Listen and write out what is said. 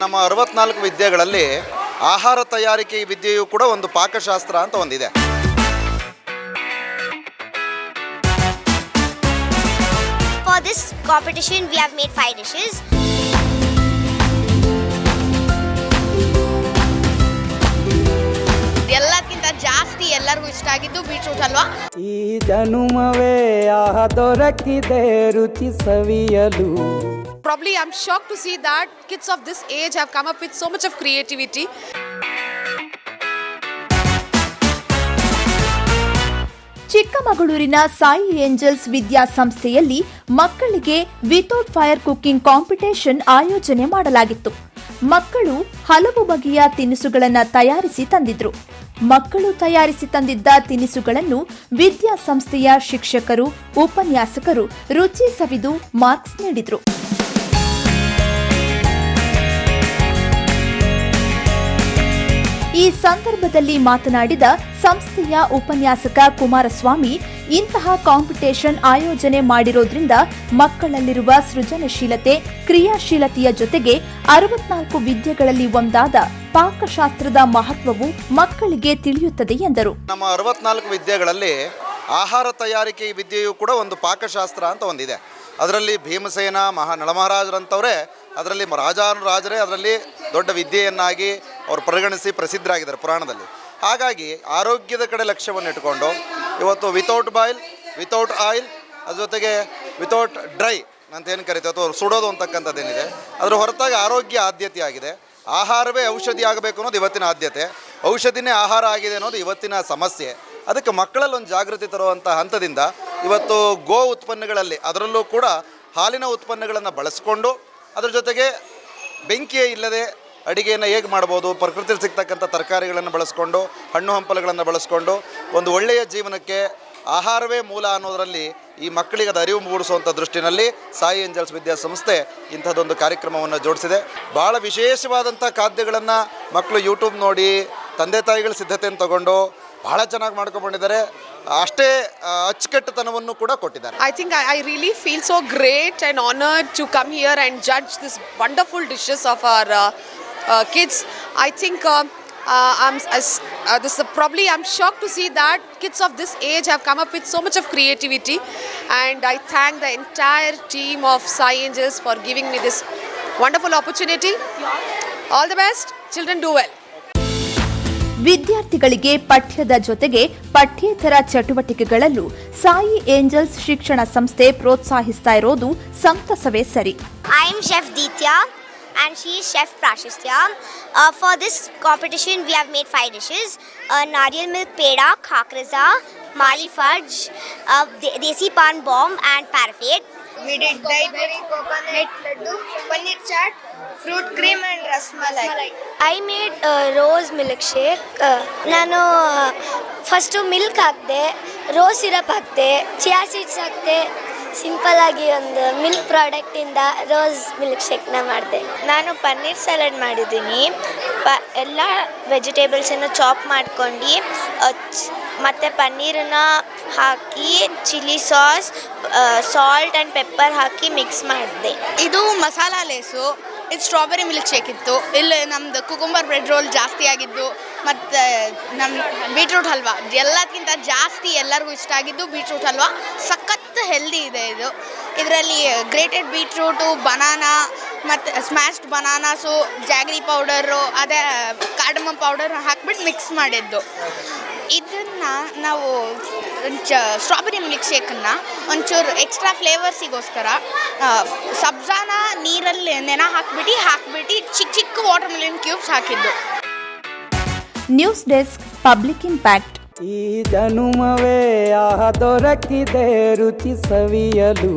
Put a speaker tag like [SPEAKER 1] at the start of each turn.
[SPEAKER 1] ನಮ್ಮ ಅರವತ್ನಾಲ್ಕು ವಿದ್ಯೆಗಳಲ್ಲಿ ಆಹಾರ ತಯಾರಿಕೆ ವಿದ್ಯೆಯು ಕೂಡ ಒಂದು ಪಾಕಶಾಸ್ತ್ರ ಅಂತ ಒಂದಿದೆ.
[SPEAKER 2] For this competition, we have made five dishes.
[SPEAKER 3] ಎಲ್ಲಕ್ಕಿಂತ ಜಾಸ್ತಿ ಎಲ್ಲರಿಗೂ ಇಷ್ಟ ಆಗಿದ್ದು ಬೀಟ್ರೂಟ್ ಅಲ್ವಾ?
[SPEAKER 4] ಈ ಜನುಮವೇ ಆಹ ದೊರಕಿದೆ ರುಚಿ ಸವಿಯಲು
[SPEAKER 3] Probably I'm shocked to see that kids of this age have come up with so much of creativity.
[SPEAKER 5] ಚಿಕ್ಕಮಗಳೂರಿನ ಸಾಯಿ ಏಂಜಲ್ಸ್ ವಿದ್ಯಾಸಂಸ್ಥೆಯಲ್ಲಿ ಮಕ್ಕಳಿಗೆ ವಿತೌಟ್ ಫೈರ್ ಕುಕ್ಕಿಂಗ್ ಕಾಂಪಿಟೇಷನ್ ಆಯೋಜನೆ ಮಾಡಲಾಗಿತ್ತು. ಮಕ್ಕಳು ಹಲವು ಬಗೆಯ ತಿನಿಸುಗಳನ್ನು ತಯಾರಿಸಿ ತಂದಿದ್ರು. ಮಕ್ಕಳು ತಯಾರಿಸಿ ತಂದಿದ್ದ ತಿನಿಸುಗಳನ್ನು ವಿದ್ಯಾಸಂಸ್ಥೆಯ ಶಿಕ್ಷಕರು, ಉಪನ್ಯಾಸಕರು ರುಚಿ ಸವಿದು ಮಾರ್ಕ್ಸ್ ನೀಡಿದ್ರು. ಈ ಸಂದರ್ಭದಲ್ಲಿ ಮಾತನಾಡಿದ ಸಂಸ್ಥೆಯ ಉಪನ್ಯಾಸಕ ಕುಮಾರಸ್ವಾಮಿ, ಇಂತಹ ಕಾಂಪಿಟೇಷನ್ ಆಯೋಜನೆ ಮಾಡಿರೋದ್ರಿಂದ ಮಕ್ಕಳಲ್ಲಿರುವ ಸೃಜನಶೀಲತೆ, ಕ್ರಿಯಾಶೀಲತೆಯ ಜೊತೆಗೆ ಅರವತ್ನಾಲ್ಕು ವಿದ್ಯೆಗಳಲ್ಲಿ ಒಂದಾದ ಪಾಕಶಾಸ್ತ್ರದ ಮಹತ್ವವು ಮಕ್ಕಳಿಗೆ ತಿಳಿಯುತ್ತದೆ ಎಂದರು.
[SPEAKER 1] ನಮ್ಮ ಅರವತ್ನಾಲ್ಕು ವಿದ್ಯೆಗಳಲ್ಲಿ ಆಹಾರ ತಯಾರಿಕೆ ವಿದ್ಯೆಯು ಕೂಡ ಒಂದು ಪಾಕಶಾಸ್ತ್ರ ಅಂತ ಒಂದಿದೆ. ಅದರಲ್ಲಿ ಭೀಮಸೇನ ಮಹಾ ನಳಮಹಾರಾಜರಂಥವರೇ ಅದರಲ್ಲಿ ರಾಜಾನುರಾಜರೇ ಅದರಲ್ಲಿ ದೊಡ್ಡ ವಿದ್ಯೆಯನ್ನಾಗಿ ಅವರು ಪರಿಗಣಿಸಿ ಪ್ರಸಿದ್ಧರಾಗಿದ್ದಾರೆ ಪುರಾಣದಲ್ಲಿ. ಹಾಗಾಗಿ ಆರೋಗ್ಯದ ಕಡೆ ಲಕ್ಷ್ಯವನ್ನು ಇಟ್ಕೊಂಡು ಇವತ್ತು ವಿತೌಟ್ ಬಾಯ್ಲ್ ವಿತೌಟ್ ಆಯಿಲ್ ಅದ್ರ ಜೊತೆಗೆ ವಿತೌಟ್ ಡ್ರೈ ಅಂತ ಏನು ಕರಿತೀವಿ ಅಥವಾ ಸುಡೋದು ಅಂತಕ್ಕಂಥದ್ದೇನಿದೆ ಅದರ ಹೊರತಾಗಿ ಆರೋಗ್ಯ ಆದ್ಯತೆಯಾಗಿದೆ ಆಹಾರವೇ ಔಷಧಿ ಆಗಬೇಕು ಅನ್ನೋದು ಇವತ್ತಿನ ಆದ್ಯತೆ. ಔಷಧಿನೇ ಆಹಾರ ಆಗಿದೆ ಅನ್ನೋದು ಇವತ್ತಿನ ಸಮಸ್ಯೆ. ಅದಕ್ಕೆ ಮಕ್ಕಳಲ್ಲಿ ಒಂದು ಜಾಗೃತಿ ತರುವಂಥ ಹಂತದಿಂದ ಇವತ್ತು ಗೋ ಉತ್ಪನ್ನಗಳಲ್ಲಿ, ಅದರಲ್ಲೂ ಕೂಡ ಹಾಲಿನ ಉತ್ಪನ್ನಗಳನ್ನು ಬಳಸಿಕೊಂಡು, ಅದರ ಜೊತೆಗೆ ಬೆಂಕಿಯೇ ಇಲ್ಲದೆ ಅಡಿಗೆಯನ್ನು ಹೇಗೆ ಮಾಡ್ಬೋದು ಪ್ರಕೃತಿಯಲ್ಲಿ ಸಿಗ್ತಕ್ಕಂಥ ತರಕಾರಿಗಳನ್ನು ಬಳಸ್ಕೊಂಡು, ಹಣ್ಣು ಹಂಪಲುಗಳನ್ನು ಬಳಸ್ಕೊಂಡು, ಒಂದು ಒಳ್ಳೆಯ ಜೀವನಕ್ಕೆ ಆಹಾರವೇ ಮೂಲ ಅನ್ನೋದರಲ್ಲಿ ಈ ಮಕ್ಕಳಿಗೆ ಅದು ಅರಿವು ಮೂಡಿಸುವಂಥ ದೃಷ್ಟಿನಲ್ಲಿ ಸಾಯಿ ಏಂಜಲ್ಸ್ ವಿದ್ಯಾಸಂಸ್ಥೆ ಇಂಥದ್ದೊಂದು ಕಾರ್ಯಕ್ರಮವನ್ನು ಜೋಡಿಸಿದೆ. ಭಾಳ ವಿಶೇಷವಾದಂಥ ಖಾದ್ಯಗಳನ್ನು ಮಕ್ಕಳು ಯೂಟ್ಯೂಬ್ ನೋಡಿ, ತಂದೆ ತಾಯಿಗಳ ಸಿದ್ಧತೆಯನ್ನು ತಗೊಂಡು ಭಾಳ ಚೆನ್ನಾಗಿ ಮಾಡ್ಕೊಂಡಿದ್ದಾರೆ ಅಷ್ಟೇ ಅಚ್ಚುಕಟ್ಟುತನವನ್ನು ಕೂಡ ಕೊಟ್ಟಿದ್ದಾರೆ.
[SPEAKER 3] I think I really feel so great and honour to come here and judge this wonderful dishes of our kids. I think uh, uh, I'm as, uh, this is probably I'm shocked to see that kids of this age have come up with so much of creativity, and I thank the entire team of Sai Angels for giving me this wonderful opportunity. All the best, children. Do well.
[SPEAKER 5] ವಿದ್ಯಾರ್ಥಿಗಳಿಗೆ ಪಠ್ಯದ ಜೊತೆಗೆ ಪಠ್ಯೇತರ ಚಟುವಟಿಕೆಗಳಲ್ಲೂ Sai angels ಶಿಕ್ಷಣ ಸಂಸ್ಥೆ ಪ್ರೋತ್ಸಾಹಿಸ್ತಾ ಇರೋದು ಸಂತಸವೇ ಸರಿ
[SPEAKER 2] I am Chef Ditya and she is Chef Prashistya. Uh, for this competition, we have made five dishes uh, Nariyal milk peda, khakraza, mali fudge, uh, de- desi pan bomb, and parfait.
[SPEAKER 6] We did dairy coconut laddu, paneer chaat, fruit cream and rasmalai.
[SPEAKER 2] I made rose milkshake ನಾನು first milk ಹಾಕಿದೆ rose syrup ಹಾಕಿದೆ chia seeds ಹಾಕಿದೆ simple ಆಗಿ ಒಂದು milk product ಇಂದ rose milk ಶೇಕ್ನ ಮಾಡಿದೆ.
[SPEAKER 6] ನಾನು ಪನ್ನೀರ್ ಸಲಾಡ್ ಮಾಡಿದ್ದೀನಿ. ಪ ಎಲ್ಲ ವೆಜಿಟೇಬಲ್ಸನ್ನು ಚಾಪ್ ಮಾಡ್ಕೊಂಡು ಮತ್ತು ಪನ್ನೀರನ್ನ ಹಾಕಿ chilli sauce salt and pepper hockey mix ಮಾಡಿದೆ.
[SPEAKER 7] ಇದು ಮಸಾಲಾ ಲೇಸು. ಇದು ಸ್ಟ್ರಾಬೆರಿ ಮಿಲ್ಕ್ ಶೇಕ್ ಇತ್ತು. ಇಲ್ಲಿ ನಮ್ಮದು ಕುಕುಂಬರ್ ಬ್ರೆಡ್ ರೋಲ್ ಜಾಸ್ತಿ ಆಗಿದ್ದು, ಮತ್ತು ನಮ್ಮ ಬೀಟ್ರೂಟ್ ಹಲ್ವಾ. ಎಲ್ಲಕ್ಕಿಂತ ಜಾಸ್ತಿ ಎಲ್ಲರಿಗೂ ಇಷ್ಟ ಆಗಿದ್ದು ಬೀಟ್ರೂಟ್ ಹಲ್ವಾ. ಸಖತ್ತು ಹೆಲ್ದಿ ಇದೆ ಇದು. ಇದರಲ್ಲಿ ಗ್ರೇಟೆಡ್ ಬೀಟ್ರೂಟು ಬನಾನಾ ಮತ್ತು ಸ್ಮ್ಯಾಶ್ಡ್ ಬನಾನಾಸು ಜಾಗ್ರಿ ಪೌಡರು ಅದೇ ಕಾರ್ಡಮಮ್ ಪೌಡರ್ ಹಾಕ್ಬಿಟ್ಟು ಮಿಕ್ಸ್ ಮಾಡಿದ್ದು. ಇದನ್ನು ನಾವು ಚ ಸ್ಟ್ರಾಬೆರಿ ಮಿಲ್ಕ್ ಶೇಕನ್ನು ಒಂಚೂರು ಎಕ್ಸ್ಟ್ರಾ ಫ್ಲೇವರ್ಸಿಗೋಸ್ಕರ ಸಬ್ಜಾನ ನೀರಲ್ಲಿ ನೆನ ಹಾಕ್ಬಿಟ್ಟು ಹಾಕ್ಬಿಟ್ಟು ಚಿಕ್ಕ ಚಿಕ್ಕ ವಾಟರ್ ಮಿಲಿಯನ್ ಕ್ಯೂಬ್ಸ್ ಹಾಕಿದ್ದು.
[SPEAKER 5] ನ್ಯೂಸ್ ಡೆಸ್ಕ್ ಪಬ್ಲಿಕ್ ಇಂಪ್ಯಾಕ್ಟ್
[SPEAKER 4] ಈ ಜನುಮವೇ ಆ ದೊರಕಿದೆ ರುಚಿ ಸವಿಯಲು.